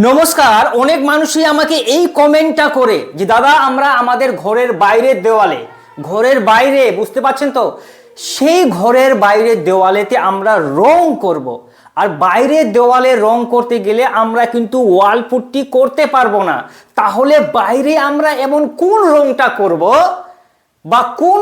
নমস্কার, অনেক মানুষই আমাকে এই কমেন্টটা করে যে, দাদা, আমরা আমাদের ঘরের বাইরের দেওয়ালে, ঘরের বাইরে, বুঝতে পারছেন তো? সেই ঘরের বাইরের দেওয়ালেতে আমরা রং করব। আর বাইরের দেওয়ালে রং করতে গেলে আমরা কিন্তু ওয়াল পুট্টি করতে পারব না। তাহলে বাইরে আমরা এমন কোন রংটা করব? বা কোন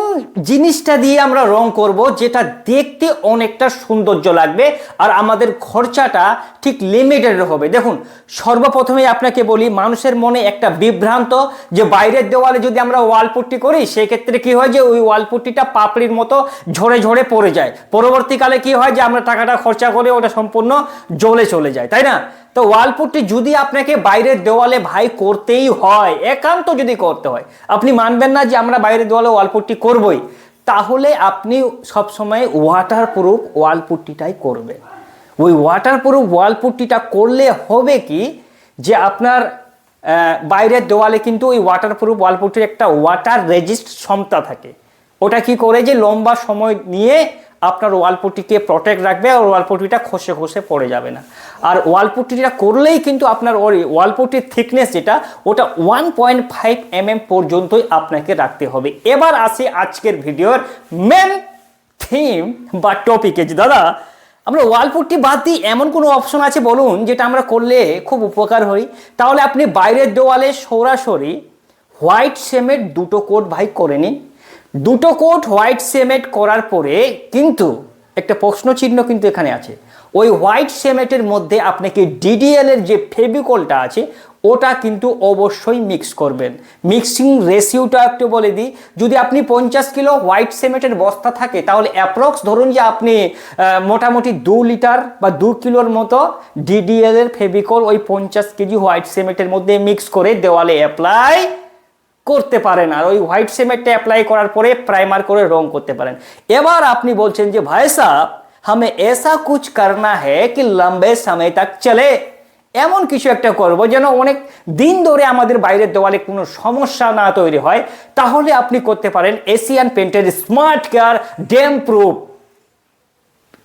জিনিসটা দিয়ে আমরা রং করব যেটা দেখতে অনেকটা সৌন্দর্য লাগবে আর আমাদের খরচাটা ঠিক লিমিটেড হবে। দেখুন সর্বপ্রথমে আপনাকে বলি, মানুষের মনে একটা বিভ্রান্ত যে বাইরের দেওয়ালে যদি আমরা ওয়ালপুট্টি করি, সেক্ষেত্রে কি হয় যে ওই ওয়ালপুট্টিটা পাপড়ির মতো ঝরে ঝরে পড়ে যায়। পরবর্তীকালে কি হয় যে আমরা টাকাটা খরচা করে ওটা সম্পূর্ণ জ্বলে চলে যায়, তাই না? তো ওয়ালপুটটি যদি আপনাকে বাইরের দেওয়ালে ভাই করতেই হয়, একান্ত যদি করতে হয়, আপনি মানবেন না যে আমরা বাইরের দেওয়ালে ওয়ালপুটটি করবই, তাহলে আপনি সবসময় ওয়াটার প্রুফ ওয়ালপুট্টিটাই করবেন। ওই ওয়াটার প্রুফ ওয়ালপুট্টিটা করলে হবে কি যে আপনার বাইরের দেওয়ালে কিন্তু ওই ওয়াটার প্রুফ ওয়ালপুট্টির একটা ওয়াটার রেজিস্ট ক্ষমতা থাকে। ওটা কি করে যে লম্বা সময় নিয়ে আপনার ওয়ালপুটিকে প্রোটেক্ট রাখবে আর ওয়ালপুটিটা খসে খসে পড়ে যাবে না। আর ওয়ালপুটিটা করলেই কিন্তু আপনার ওই ওয়ালপুটির থিকনেস যেটা, ওটা one point five M M পর্যন্তই আপনাকে রাখতে হবে। এবার আসি আজকের ভিডিওর মেন থিম বা টপিকে যে দাদা, আমরা ওয়ালপুট্টি বাদ দিয়ে এমন কোনো অপশন আছে বলুন যেটা আমরা করলে খুব উপকার হই তাহলে আপনি বাইরের দেওয়ালে সরাসরি হোয়াইট সিমেন্ট দুটো কোট ভাই করে নিন। দুটো কোট হোয়াইট সিমেন্ট করার পরে কিন্তু একটা প্রশ্ন চিহ্ন কিন্তু এখানে আছে। ওই হোয়াইট সিমেন্টের মধ্যে আপনাকে ডিডিএল এর যে ফেভিকলটা আছে, ওটা কিন্তু অবশ্যই মিক্স করবেন। মিক্সিং রেশিওটা একটু বলে দিই। যদি আপনি পঞ্চাশ কিলো হোয়াইট সিমেন্টের বস্তা থাকে, তাহলে অ্যাপ্রক্স ধরুন যে আপনি মোটামুটি দু লিটার বা দু কিলোর মতো ডিডিএল এর ফেভিকল ওই পঞ্চাশ কেজি হোয়াইট সিমেন্টের মধ্যে মিক্স করে দেওয়ালে অ্যাপ্লাই করতে পারেন আর ওই হোয়াইট সিমেন্টটা অ্যাপ্লাই করার পরে প্রাইমার করে রং করতে পারেন। এবার আপনি বলছেন যে, ভাই সাহ হামে এসা কুছ করনা হ্যাঁ কি লম্বে সময় তাক চলে? এমন কিছু একটা করব যেন অনেক দিন ধরে আমাদের বাইরের দেওয়ালে কোনো সমস্যা না তৈরি হয়। তাহলে আপনি করতে পারেন এশিয়ান পেন্টের স্মার্ট কেয়ার ড্যাম প্রুফ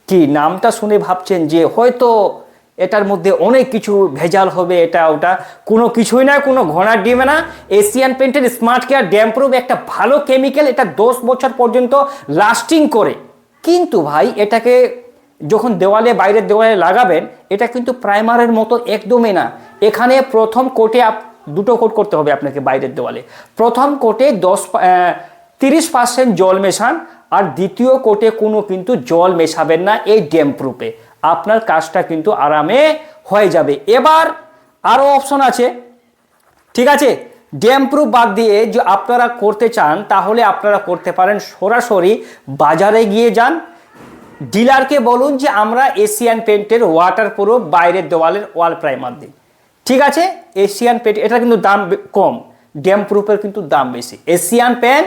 কি, নামটা শুনে ভাবছেন যে হয়তো এটার মধ্যে অনেক কিছু ভেজাল হবে, এটা, ওটা। কোনো কিছুই না, কোনো ঘোড়ার ডিমে না। এশিয়ান পেন্টের স্মার্ট কেয়ার ড্যাম প্রুফ একটা ভালো কেমিক্যাল এটা দশ বছর পর্যন্ত লাস্টিং করে। কিন্তু ভাই, এটাকে যখন দেওয়ালে, বাইরের দেওয়ালে লাগাবেন, এটা কিন্তু প্রাইমারের মতো একদমই না। এখানে প্রথম কোটে আপ, দুটো কোট করতে হবে আপনাকে বাইরের দেওয়ালে। প্রথম কোটে দশ তিরিশ পার্সেন্ট জল মেশান, আর দ্বিতীয় কোটে কোনো কিন্তু জল মেশাবেন না এই ড্যাম প্রুফে আপনার কাজটা কিন্তু আরামে হয়ে যাবে। এবার আরও অপশন আছে। ঠিক আছে? ড্যাম প্রুফ বাদ দিয়ে যে আপনারা করতে চান, তাহলে আপনারা করতে পারেন সরাসরি বাজারে গিয়ে যান। ডিলারকে বলুন যে আমরা এশিয়ান পেন্টের ওয়াটার প্রুফ বাইরের দেওয়ালের ওয়াল প্রাইমার দিই। ঠিক আছে? এশিয়ান পেন্ট এটা কিন্তু দাম কম। ড্যাম প্রুফের কিন্তু দাম বেশি। Asian paint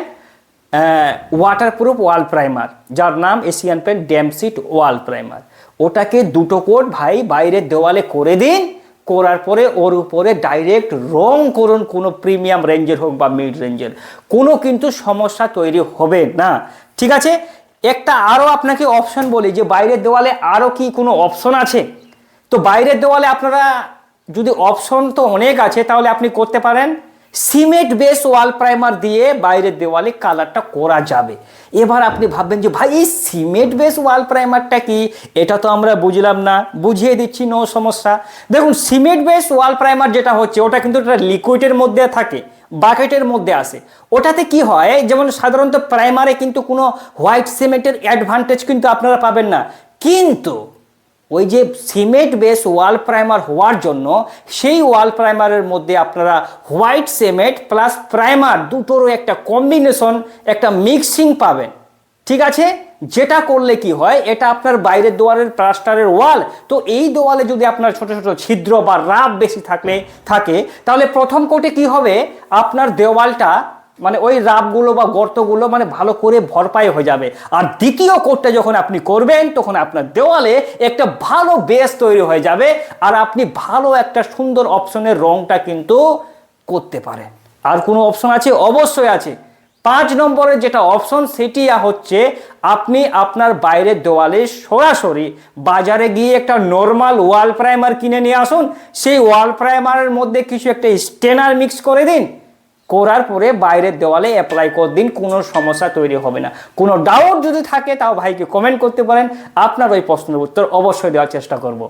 water proof wall primer যার নাম Asian paint damp sheath wall primer ওটাকে দুটো কোট ভাই বাইরের দেওয়ালে করে দিন, করার পরে ওর উপরে ডাইরেক্ট রং করুন কোনো প্রিমিয়াম রেঞ্জের হোক বা মিড রেঞ্জের কোনো কিন্তু সমস্যা তৈরি হবে না। ঠিক আছে? একটা আরও আপনাকে অপশন বলি যে বাইরের দেওয়ালে আরও কি কোনো অপশন আছে? তো বাইরের দেওয়ালে আপনারা যদি অপশন তো অনেক আছে, তাহলে আপনি করতে পারেন। সিমেন্ট বেস ওয়াল প্রাইমার দিয়ে বাইরের দেওয়ালে কালারটা করা যাবে। এবার আপনি ভাববেন যে, ভাই, এই সিমেন্ট বেস ওয়াল প্রাইমারটা কি? এটা তো আমরা বুঝলাম না। বুঝিয়ে দিচ্ছি নো সমস্যা। দেখুন, সিমেন্ট বেস ওয়াল প্রাইমার যেটা হচ্ছে, ওটা কিন্তু একটা লিকুইডের মধ্যে থাকে বাকেটের মধ্যে আসে ওটাতে কি হয়, যেমন সাধারণত প্রাইমারে কিন্তু কোনো হোয়াইট সিমেন্টের অ্যাডভান্টেজ কিন্তু আপনারা পাবেন না। কিন্তু ওই যে সিমেন্ট বেস ওয়াল প্রাইমার হওয়ার জন্য সেই ওয়াল প্রাইমারের মধ্যে আপনারা হোয়াইট সিমেন্ট প্লাস প্রাইমার দুটোরও একটা কম্বিনেশন, একটা মিক্সিং পাবেন। ঠিক আছে? যেটা করলে কি হয়, এটা আপনার বাইরের দেওয়ালের প্লাস্টারের ওয়াল। তো এই দেওয়ালে যদি আপনার ছোট ছোট ছিদ্র বা রাব বেশি থাকলে, থাকে, তাহলে প্রথম কোটে কি হবে? আপনার দেওয়ালটা মানে ওই রাবগুলো বা গর্তগুলো মানে ভালো করে ভরপাই হয়ে যাবে। আর দ্বিতীয় কোটটা যখন আপনি করবেন, তখন আপনার দেওয়ালে একটা ভালো বেস তৈরি হয়ে যাবে আর আপনি ভালো একটা সুন্দর অপশনের রংটা কিন্তু করতে পারেন। আর কোনো অপশন আছে? অবশ্যই আছে। পাঁচ নম্বরের যেটা অপশন সেটি হচ্ছে আপনি আপনার বাইরের দেওয়ালে সরাসরি বাজারে গিয়ে একটা নর্মাল ওয়াল প্রাইমার কিনে নিয়ে আসুন। সেই ওয়াল প্রাইমারের মধ্যে কিছু একটা স্টেনার মিক্স করে দিন। করার পরে বাইরের দেওয়ালে অ্যাপ্লাই কর দিন কোনো সমস্যা তৈরি হবে না। কোনো ডাউট যদি থাকে তাও ভাইকে কমেন্ট করতে পারেন। আপনার ওই প্রশ্নের উত্তর অবশ্যই দেওয়ার চেষ্টা করব।